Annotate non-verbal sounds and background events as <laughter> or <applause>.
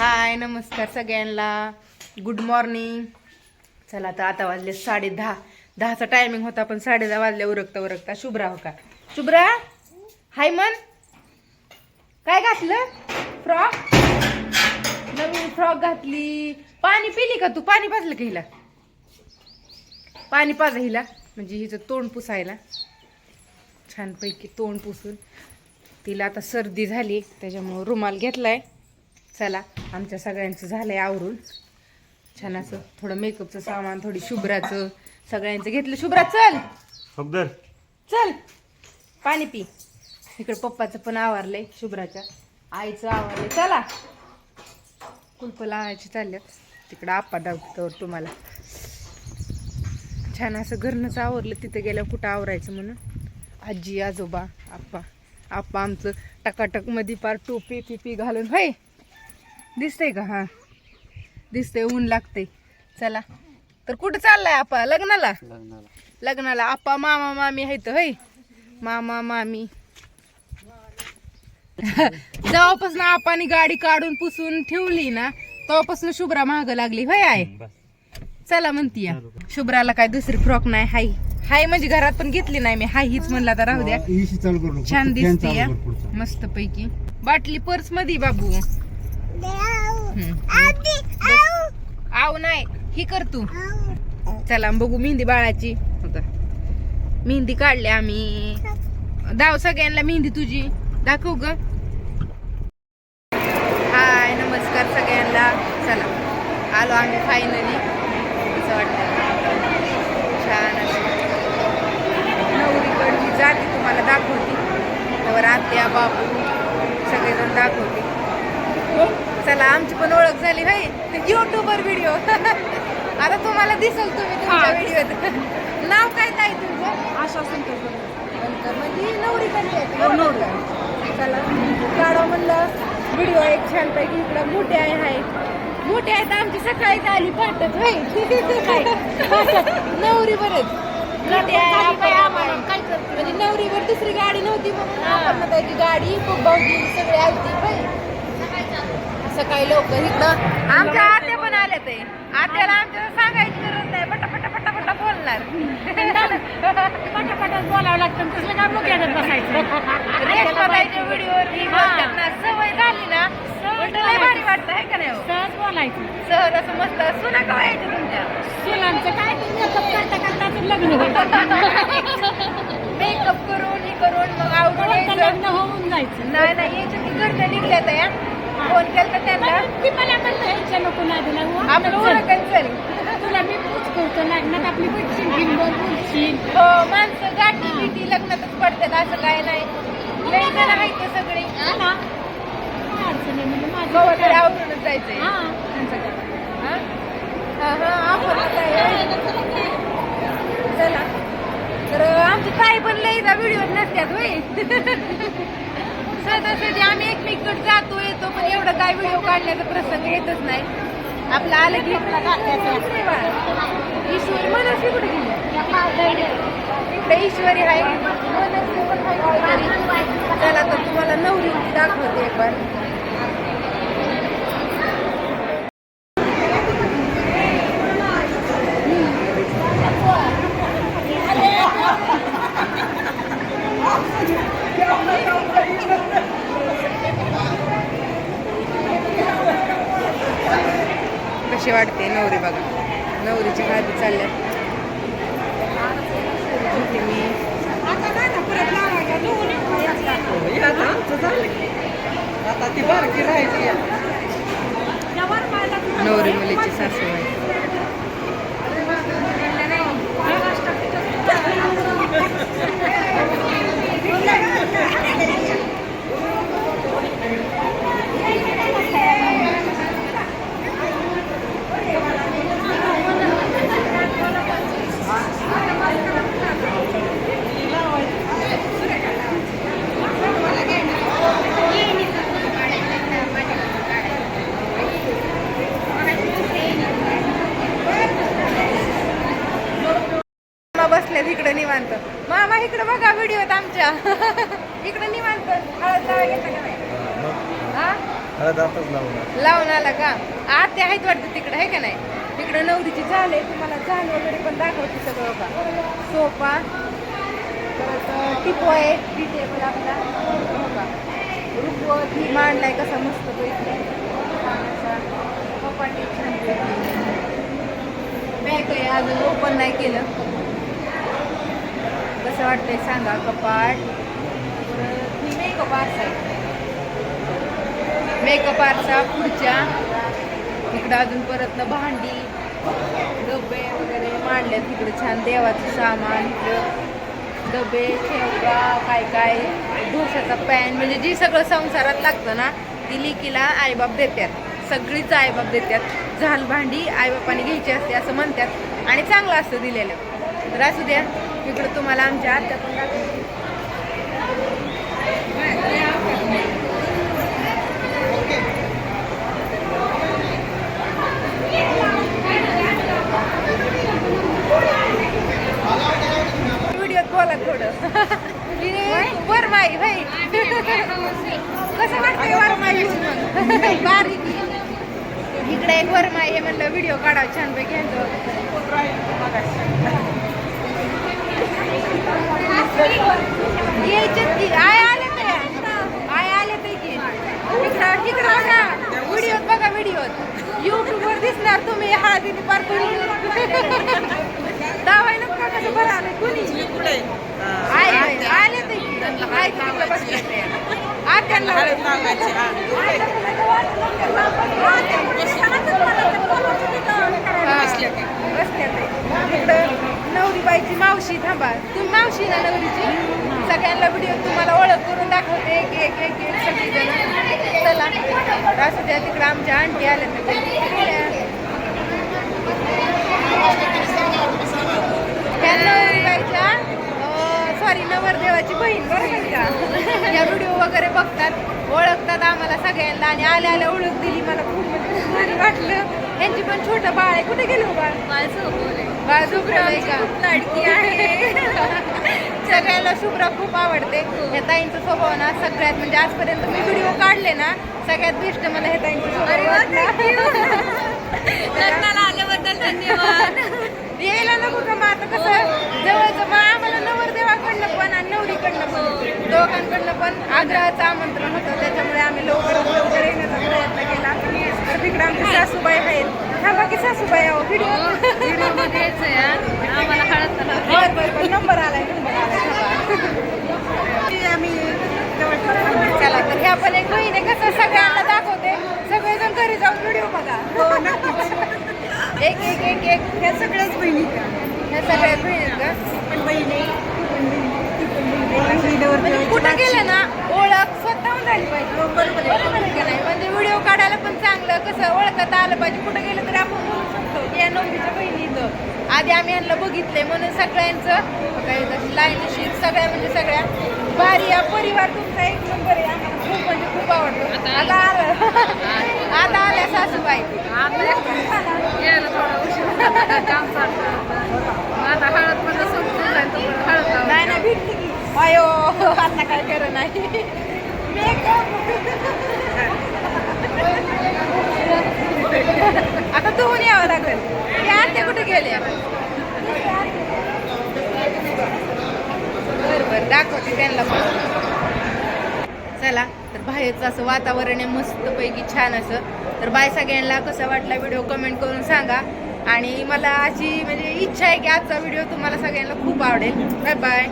हाय नमस्कार सगळ्यांना. Good morning चला तर आता वाजले साडे दहा. दहाचा टायमिंग होता पण साडे दहा वाजले उरकता उरकता. शुभ्रा हो का? शुभ्रा? हाय मन. काय घातलं? फ्रॉक नवीन फ्रॉक घातली. पाणी पिली का तू? पाणी पाजलं का हिला? पाणी पाजा हिला. म्हणजे हिचं तोंड पुसायला. छानपैकी तोंड पुसून. तिला आता सर्दी झाली त्याच्यामुळं रुमाल घेतलाय. चला आमच्या सगळ्यांचं झालंय आवरून. छान असं थोडं मेकअपचं सामान थोडी शुभ्राचं. सगळ्यांचं घेतलं. शुभ्रा चल. अगदर चल. पाणी पी. इकडे पप्पाचं पण आवरलंय शुभ्राच्या आईचं आवरलंय. चला. कुलप लावायची चालल्यात. तिकडं आप्पा दाखवतो तुम्हाला. छान असं घरनंच आवरलं. तिथं गेल्यावर कुठं आवरायचं म्हणून? आजी आजोबा आप्पा. आप्पा आमचं टकाटकमध्ये पार टोपी पिपी घालून. होय? दिसतंय का? हा. दिसतंय ऊन लागतंय. चला. तर कुठं चाललाय आप्पा लग्नाला? लग्नाला. आप्पा मामा मामी आहेत होय? मामा मामी. जेव्हापासून आपाने गाडी काढून पुसून ठेवली ना तेव्हापासून शुभ्रा महाग लागली होय आहे चला म्हणती या. शुभ्राला काय दुसरी फ्रॉक नाही हाय. हाय म्हणजे घरात पण घेतली नाही मी. हाय हीच म्हणला तर राहू द्या. छान दिसते या. मस्त पैकी बाटली पर्समध्ये बाबू. आव नाही ही कर तू. चला बघू मेहंदी बाळाची. होता मेहंदी काढली आम्ही. दाव सगळ्यांना मेहंदी तुझी. दाखव ग. हाय नमस्कार सगळ्यांना. चला आलो आम्ही फायनली असं वाटतं छान असं नवरीकडची जाती तुम्हाला दाखवते. त्यावर आत्या बापू सगळेजण दाखवते. चला आमची पण ओळख झाली भाई युट्यूबर व्हिडिओ आता तुम्हाला दिसल तुम्ही तुमच्या व्हिडिओत नाव काय ताई तुमचं? आशा संतोष म्हणजे नवरी कधी आहे चला. काढा म्हणलं व्हिडिओ एक छान पैकी इकडं मोठे आहे हाय. मोठे आहेत आमची सकाळी आली पाठत होय. <laughs> नवरी बरंच. म्हणजे नवरीवर दुसरी गाडी नव्हती म्हणून आपण गाडी खूप भाऊजी सगळे आलती होय. सकाळी लवकर इकडं. आमच्या आत्या पण आल्या ते आत्याला आमच्या सांगायची गरज नाही. पटा पटा पटा पटा बोलणार. पटापटाच बोलावं लागतं. तसलं काय मग येतात बसायचं. व्हिडिओवरती बोलतात ना सवय झाली ना उलट लय भारी वाटतं आहे का नाही हो? सहज बोलायचं. सहज असं मस्त सुना का व्हायचं तुमच्या? काय ते मेकअप करता करता ते लग्न मेकअप करून हे करून मग आवडून यायचं. लग्न होऊन जायचं. नाही नाही यायचं की घरच्या निघल्या त्या फोन केला त्यांना. ती मला म्हणतं ह्याच्या नको नाही दिला आपलं ओळखन चल. तुला मी पूछ करतो लग्नात आपली बघशील बिंबल बोलशील हो माणसं गाठी बिटी लग्नातच पडतात असं काय नाही. लई जण आहेत ते सगळे. हा ना. काय अडचण आहे म्हणजे माझं जायचंय. हा. हा? हा, हा, आपण हे- चला तर आमची ताई पण लईचा व्हिडिओ नसत्यात होय <laughs> सहजासहजी आम्ही एकमेकडे जातो येतो पण एवढं काय व्हिडिओ काढण्याचा प्रसंग येतच नाही. आपलं आलं की दुसरे बाळ. ईश्वरी मनस्वी कुठे गेली? इकडे ईश्वरी आहे. चला तर तुम्हाला नवरी दाखवते एक बार. कशी वाटते नवरी बघा. नवरीची हळदी चालल्या. नवरी मुलीची सासू आहे. निवांत. मामा इकडे बघा व्हिडिओत आमच्या. <laughs> इकडे निवांत. हळद का नाही? हा? हळद आताच लावणार लावून आला का? आते आहेत वाटतं तिकडे आहे का नाही? तिकडे नवरीची झाल आहे तुम्हाला झाल वगैरे पण दाखवते सगळं का सोफा परत टिपो आहे टी टेबल आपला. का रुखवत ही मांडलाय कसा मस्त छान असा कपाटी छान बॅग आहे अजून ओपन नाही केलं. कसं वाटतंय सांगा कपाट. ही मेकअप आरसा आहे. मेकअप आरसा पुढच्या. इकडं अजून परत भांडी डबे वगैरे मांडले तिकडे छान देवाचं सामान इकडं डबे शेवगा काय काय. ढोशाचा पॅन म्हणजे जी सगळं संसारात लागतं ना ती लिकीला आईबाप देतात सगळीच आईबाप देतात झाल भांडी आईबापाने घ्यायची असते असं म्हणतात आणि चांगलं असतं दिलेलं. तर असू द्या. इकडं तुम्हाला आमच्या आत्या पण दाखवते व्हिडिओत बोला थोडं. वरमाई भाई कसं वाटतंय वरमाई बारीक. इकडे एक वरमाई म्हणलं व्हिडिओ काढावं छानपैकी युट्यूबवर दिसणार तुम्ही हळदीने पार करून दावायला का कसं बरं आलं कुणी आले ते आत्यांना नवरीबाईची मावशी थांबा. तुम्ही मावशी ना नवरीची? सगळ्यांना व्हिडिओ तुम्हाला ओळख करून दाखवते. एक एक एक एक सगळीजण. चला. असू द्या तिकडे आमच्या आंटी आल्या त्या नवरीबाईच्या सॉरी नवरदेवाची बहीण बरोबर का? या व्हिडिओ वगैरे बघतात ओळखतात आम्हाला सगळ्यांना आणि आल्या आल्या ओळख दिली मला खूप. म्हणजे भारी वाटलं. यांची पण छोटं बाळ आहे. कुठे गेलो बाळ? बाळ झोपलंय का? लाडकी आहे. सगळ्यांना शुभ्रा खूप आवडते. ह्या ताईंचा स्वभाव ना सगळ्यात म्हणजे आजपर्यंत मी व्हिडिओ काढले ना सगळ्यात बेस्ट मला ह्या ताईंचा स्वभाव. लग्नाला आल्याबद्दल धन्यवाद. यायला नको का मग? आता कसं जवळचं मग आम्हाला नवरदेवाकडनं पण आणि नवरीकडनं पण दोघांकडनं पण आग्रहाचं आमंत्रण होतं. त्याच्यामुळे आम्ही लवकरात लवकर येण्याचा प्रयत्न केला. तर तिकडे आमचे सासूबाई आहेत. थांबा की सासूबाई अहो व्हिडिओ हा. आम्हाला हळद तलाव बरं बरं बरं नंबर आलाय नंबर आलाय. आम्ही चला तर ह्या पण एक आहे. कसं सगळ्यांना दाखवते. सगळेजण घरी जाऊन व्हिडिओ बघा. हो एक एक एक एक. ह्या सगळ्याच बहिणी ह्या सगळ्याच बहिणी का? पण बहिणी म्हणजे कुठं गेलं ना? ओळख स्वतःहून झाली पाहिजे. बरोबर आहे. का नाही? म्हणजे व्हिडिओ काढायला पण चांगलं कसं ओळखता आलं पाहिजे. कुठं गेलं तरी आपण बोलू शकतो. या नवरीच्या बहिणी आधी आम्ही यांना बघितलंय म्हणून सगळ्यांचं काही लाईनशीर सगळ्या म्हणजे सगळ्या. भारी या परिवार तुमचा एक नंबर आहे. आम्हाला खूप म्हणजे खूप आवडतो. आता आलं. आता आल्या सासूबाई. नाही नाही भेटली की. अयो आता काय करत नाही. <laughs> <laughs> आता धुवून यावं लागेल. ते आणते कुठे गेले? बर बर दाखवते त्यांना पण. चला तर बाहेरचं असं वातावरण आहे मस्तपैकी छान असं. तर बाय सगळ्यांना कसा वाटला व्हिडिओ कमेंट करून सांगा. आणि मला अशी म्हणजे इच्छा आहे की आजचा व्हिडिओ तुम्हाला सगळ्यांना खूप आवडेल. Bye bye